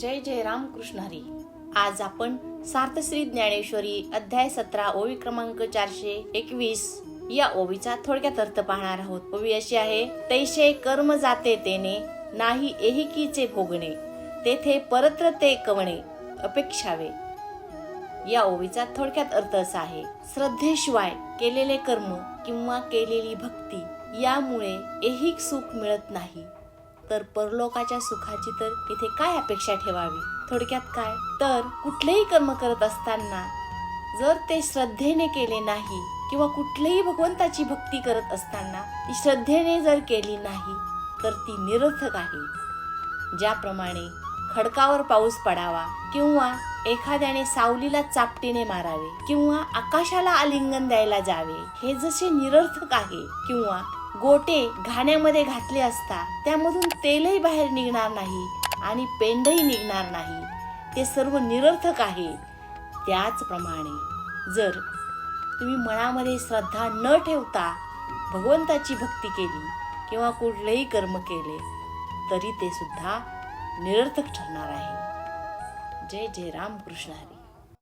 जय जय राम कृष्ण हरी. आज आपण सार्थश्री ज्ञानेश्वरी अध्याय सतरा ओवी क्रमांक चारशे एकवीस या ओवीचा थोडक्यात अर्थ पाहणार आहोत. ओवी अशी आहे तैसे कर्म जाते तेने नाही एहिकीचे भोगणे तेथे परत्र ते कवणे अपेक्षावे. या ओवीचा थोडक्यात अर्थ असा आहे श्रद्धेशिवाय केलेले कर्म किंवा केलेली भक्ती यामुळे ऐहिक सुख मिळत नाही. तर परलोकाच्या सुखाची तर तिथे काय अपेक्षा ठेवावी? थोडक्यात काय? तर कुठलेही कर्म करत असताना जर ते श्रद्धेने केले नाही किंवा कुठलेही भगवंताची भक्ती करत असताना ती श्रद्धेने जर केली नाही तर ती निरर्थक आहे. ज्याप्रमाणे खडकावर पाऊस पडावा किंवा एखाद्याने सावलीला चापटीने मारावे किंवा आकाशाला आलिंगन द्यायला जावे हे जसे निरर्थक आहे किंवा गोटे घाण्यामध्ये घातले असता त्यामधून तेलही बाहेर निघणार नाही आणि पेंडही निघणार नाही. ते सर्व निरर्थक आहे त्याचप्रमाणे जर तुम्ही मनामध्ये श्रद्धा न ठेवता भगवंताची भक्ती केली किंवा कुठलेही कर्म केले तरी ते सुद्धा निरर्थक ठरणार आहे. जय जय राम कृष्ण हरी.